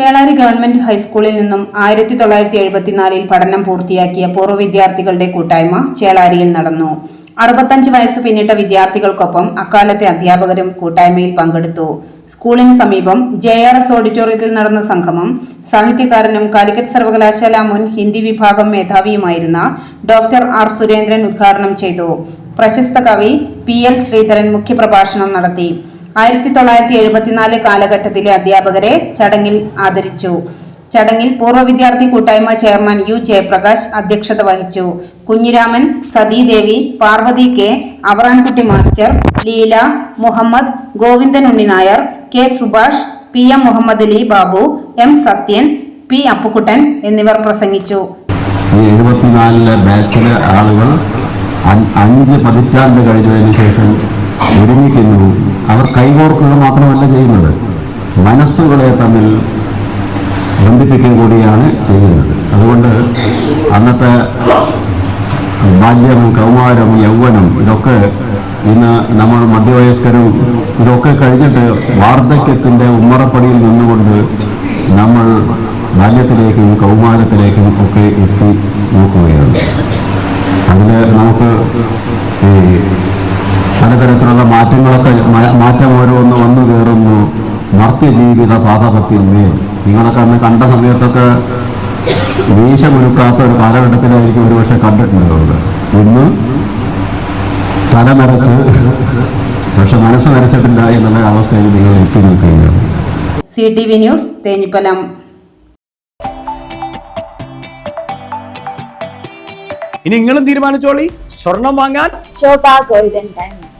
Chelari government ഹൈസ്കൂളിൽ നിന്നും ആയിരത്തി തൊള്ളായിരത്തി എഴുപത്തിനാലിൽ പഠനം പൂർത്തിയാക്കിയ പൂർവ വിദ്യാർത്ഥികളുടെ കൂട്ടായ്മ ചേളാരിയിൽ നടന്നു. അറുപത്തഞ്ച് വയസ്സ് പിന്നിട്ട വിദ്യാർത്ഥികൾക്കൊപ്പം അക്കാലത്തെ അധ്യാപകരും കൂട്ടായ്മയിൽ പങ്കെടുത്തു. സ്കൂളിന് സമീപം ജെ ആർ എസ് ഓഡിറ്റോറിയത്തിൽ നടന്ന സംഗമം സാഹിത്യകാരനും കാലിക്കറ്റ് സർവകലാശാല മുൻ ഹിന്ദി വിഭാഗം മേധാവിയുമായിരുന്ന ഡോക്ടർ ആർ സുരേന്ദ്രൻ ഉദ്ഘാടനം ചെയ്തു. പ്രശസ്ത കവി പി എൽ ശ്രീധരൻ മുഖ്യപ്രഭാഷണം നടത്തി. ആയിരത്തി തൊള്ളായിരത്തി എഴുപത്തിനാല് കാലഘട്ടത്തിലെ അധ്യാപകരെ ചടങ്ങിൽ ആദരിച്ചു. ചടങ്ങിൽ പൂർവ വിദ്യാർത്ഥി കൂട്ടായ്മ ചെയർമാൻ യു ജയപ്രകാശ് അധ്യക്ഷത വഹിച്ചു. Kunhiraman Sathidevi Parvathi K Avarankutty master Leela Muhammad Govindan Unni Nair K Subhash P M Muhammad Ali Babu M Sathyan P Appukuttan എന്നിവർ പ്രസംഗിച്ചു. ബാച്ചിലെ ആളുകൾ അഞ്ച് പതിറ്റാണ്ട് കഴിഞ്ഞതിന് ശേഷം ഒരുമിക്കുന്നു. അവർ കൈകോർക്കുക മാത്രമല്ല ചെയ്യുന്നത്. മനസ്സുകളെ തമ്മിൽ ബന്ധിപ്പിക്കുക കൂടിയാണ് ചെയ്യുന്നത്. അതുകൊണ്ട് അന്നത്തെ ബാല്യം കൗമാരം യൗവനം ഇതൊക്കെ ഇന്ന് നമ്മൾ മധ്യവയസ്കരും ഇതൊക്കെ കഴിഞ്ഞിട്ട് വാർദ്ധക്യത്തിന്റെ ഉമ്മറപ്പടിയിൽ നിന്നുകൊണ്ട് നമ്മൾ ബാല്യത്തിലേക്കും കൗമാരത്തിലേക്കും ഒക്കെ എത്തി നോക്കുകയാണ് പലതരത്തിലുള്ള മാറ്റങ്ങളൊക്കെ മാറ്റം ഓരോന്ന് വന്നു കയറുന്നു. മർത്യജീവിത പാതപത്യമേ നിങ്ങളൊക്കെ അന്ന് കണ്ട സമയത്തൊക്കെ വീശമൊരുക്കാത്ത ഒരു കാലഘട്ടത്തിലായിരിക്കും ഒരുപക്ഷെ കണ്ടിട്ടുണ്ടാവുക ഇന്ന് തലമരച്ച് പക്ഷെ മനസ്സ് നരച്ചിട്ടില്ല എന്നുള്ള അവസ്ഥയിൽ നിങ്ങൾ എത്തി നിൽക്കുകയാണ്. C T V news Thenhipalam ഇനി നിങ്ങളും തീരുമാനിച്ചോളി. സ്വർണം വാങ്ങാൻ Golden Diamonds.